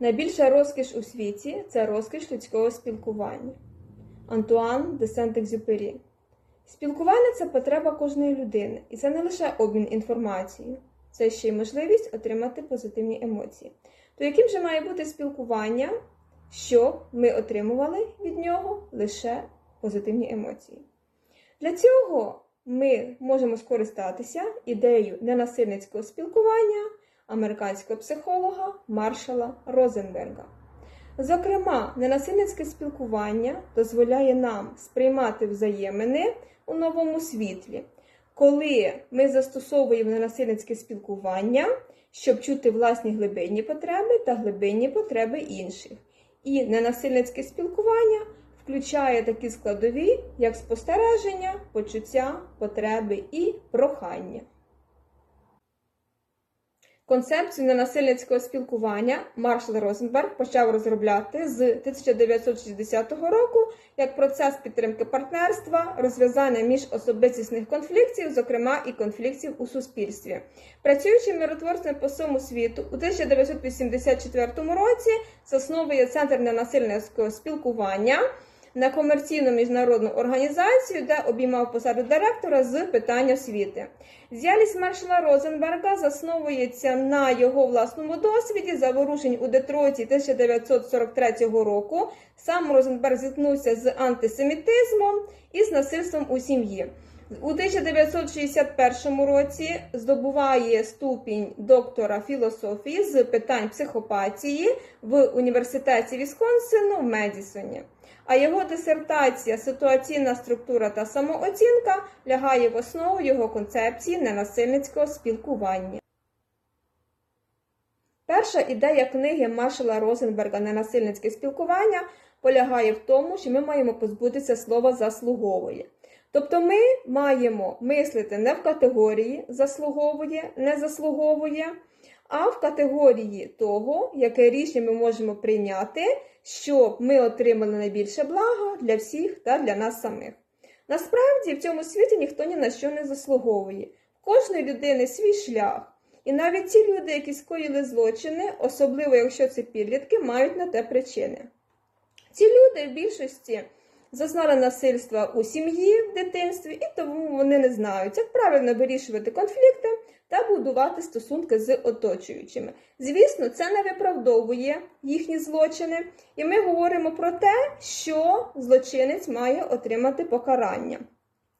Найбільша розкіш у світі це розкіш людського спілкування. Антуан де Сент-Екзюпері. Спілкування це потреба кожної людини, і це не лише обмін інформацією, це ще й можливість отримати позитивні емоції. То яким же має бути спілкування, щоб ми отримували від нього лише позитивні емоції? Для цього ми можемо скористатися ідеєю ненасильницького спілкування американського психолога Маршала Розенберга. Зокрема, ненасильницьке спілкування дозволяє нам сприймати взаємини у новому світлі, коли ми застосовуємо ненасильницьке спілкування, щоб чути власні глибинні потреби та глибинні потреби інших. І ненасильницьке спілкування включає такі складові, як спостереження, почуття, потреби і прохання. Концепцію ненасильницького спілкування Маршал Розенберг почав розробляти з 1960 року як процес підтримки партнерства, розв'язання міжособистісних конфліктів, зокрема і конфліктів у суспільстві. Працюючи миротворцем по всьому світу, у 1984 році засновує Центр ненасильницького спілкування на комерційну міжнародну організацію, де обіймав посаду директора з питань освіти. Діяльність Маршала Розенберга засновується на його власному досвіді заворушень у Детройті 1943 року. Сам Розенберг зіткнувся з антисемітизмом і з насильством у сім'ї. У 1961 році здобуває ступінь доктора філософії з питань психопатії в університеті Вісконсину в Медісоні. А його дисертація Ситуаційна структура та самооцінка лягає в основу його концепції ненасильницького спілкування. Перша ідея книги Маршала Розенберга Ненасильницьке спілкування полягає в тому, що ми маємо позбутися слова заслуговує. Тобто ми маємо мислити не в категорії заслуговує, не заслуговує, а в категорії того, яке рішення ми можемо прийняти, щоб ми отримали найбільше блага для всіх та для нас самих. Насправді в цьому світі ніхто ні на що не заслуговує. В кожної людини свій шлях. І навіть ті люди, які скоїли злочини, особливо якщо це підлітки, мають на те причини. Ці люди в більшості зазнали насильства у сім'ї в дитинстві, і тому вони не знають, як правильно вирішувати конфлікти та будувати стосунки з оточуючими. Звісно, це не виправдовує їхні злочини, і ми говоримо про те, що злочинець має отримати покарання.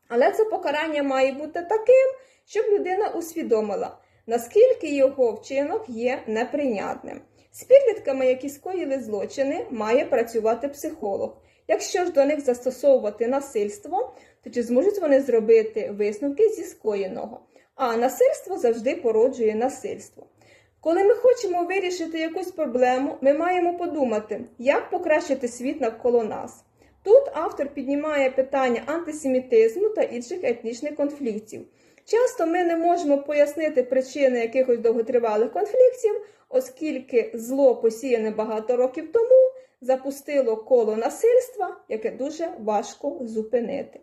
Але це покарання має бути таким, щоб людина усвідомила, наскільки його вчинок є неприйнятним. З підлітками, які скоїли злочини, має працювати психолог. Якщо ж до них застосовувати насильство, то чи зможуть вони зробити висновки зі скоєного? А насильство завжди породжує насильство. Коли ми хочемо вирішити якусь проблему, ми маємо подумати, як покращити світ навколо нас. Тут автор піднімає питання антисемітизму та інших етнічних конфліктів. Часто ми не можемо пояснити причини якихось довготривалих конфліктів, оскільки зло посіяне багато років тому запустило коло насильства, яке дуже важко зупинити.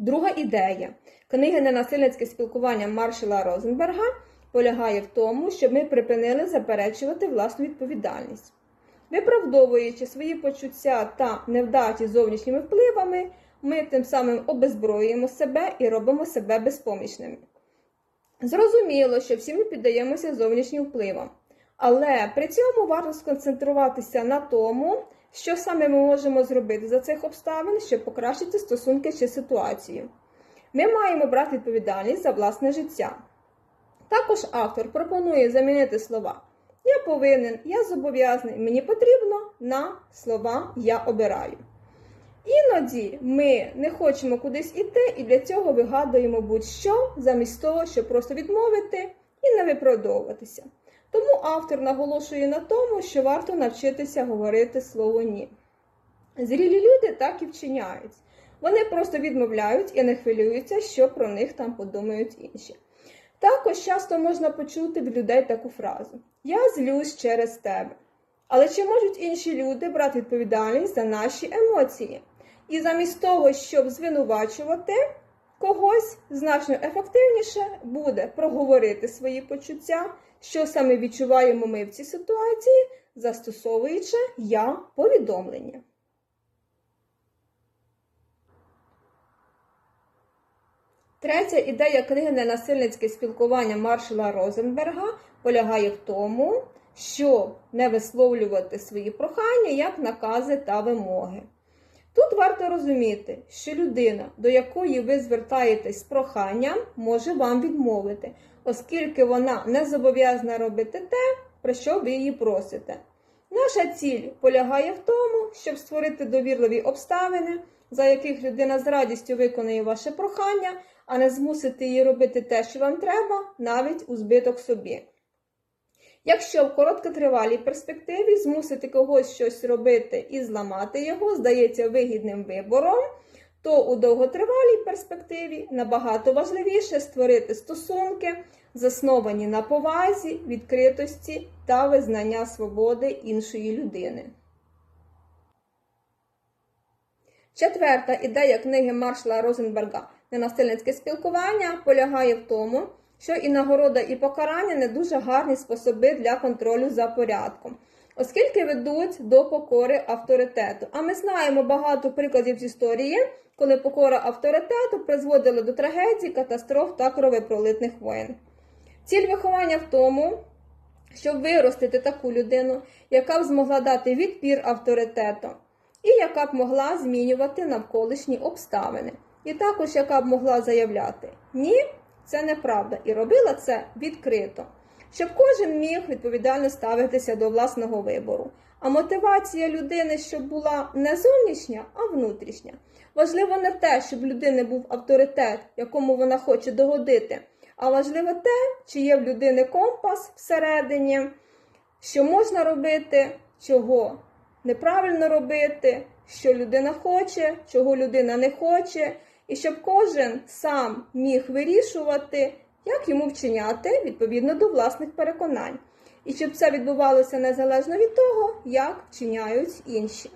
Друга ідея книги Ненасильницьке спілкування Маршала Розенберга полягає в тому, щоб ми припинили заперечувати власну відповідальність. Виправдовуючи свої почуття та невдачі зовнішніми впливами, ми тим самим обезброюємо себе і робимо себе безпомічними. Зрозуміло, що всі ми піддаємося зовнішнім впливам, але при цьому варто сконцентруватися на тому, що саме ми можемо зробити за цих обставин, щоб покращити стосунки чи ситуацію. Ми маємо брати відповідальність за власне життя. Також автор пропонує замінити слова Я повинен, я зобов'язаний, мені потрібно на слова Я обираю. Іноді ми не хочемо кудись іти і для цього вигадуємо будь-що замість того, щоб просто відмовити і не виправдовуватися. Тому автор наголошує на тому, що варто навчитися говорити слово ні. Зрілі люди так і вчиняють. Вони просто відмовляють і не хвилюються, що про них там подумають інші. Також часто можна почути від людей таку фразу: Я злюсь через тебе. Але чи можуть інші люди брати відповідальність за наші емоції? І замість того, щоб звинувачувати, когось значно ефективніше буде проговорити свої почуття, що саме відчуваємо ми в цій ситуації, застосовуючи я повідомлення. Третя ідея книги Ненасильницьке спілкування Маршала Розенберга полягає в тому, що не висловлювати свої прохання як накази та вимоги. Тут варто розуміти, що людина, до якої ви звертаєтесь з проханням, може вам відмовити, оскільки вона не зобов'язана робити те, про що ви її просите. Наша ціль полягає в тому, щоб створити довірливі обставини, за яких людина з радістю виконує ваше прохання, а не змусити її робити те, що вам треба, навіть у збиток собі. Якщо в короткотривалій перспективі змусити когось щось робити і зламати його здається вигідним вибором, то у довготривалій перспективі набагато важливіше створити стосунки, засновані на повазі, відкритості та визнання свободи іншої людини. Четверта ідея книги Маршала Розенберга Ненасильницьке спілкування полягає в тому, що і нагорода, і покарання не дуже гарні способи для контролю за порядком, оскільки ведуть до покори авторитету. А ми знаємо багато прикладів з історії, коли покора авторитету призводила до трагедій, катастроф та кровопролитних воєн. Ціль виховання в тому, щоб виростити таку людину, яка б змогла дати відпір авторитету, і яка б могла змінювати навколишні обставини, і також яка б могла заявляти ні, це неправда, і робила це відкрито, щоб кожен міг відповідально ставитися до власного вибору. А мотивація людини, щоб була не зовнішня, а внутрішня. Важливо не те, щоб людини був авторитет, якому вона хоче догодити, а важливо те, чи є в людини компас всередині, що можна робити, чого неправильно робити, що людина хоче, чого людина не хоче, і щоб кожен сам міг вирішувати, як йому вчиняти відповідно до власних переконань, і щоб це відбувалося незалежно від того, як вчиняють інші.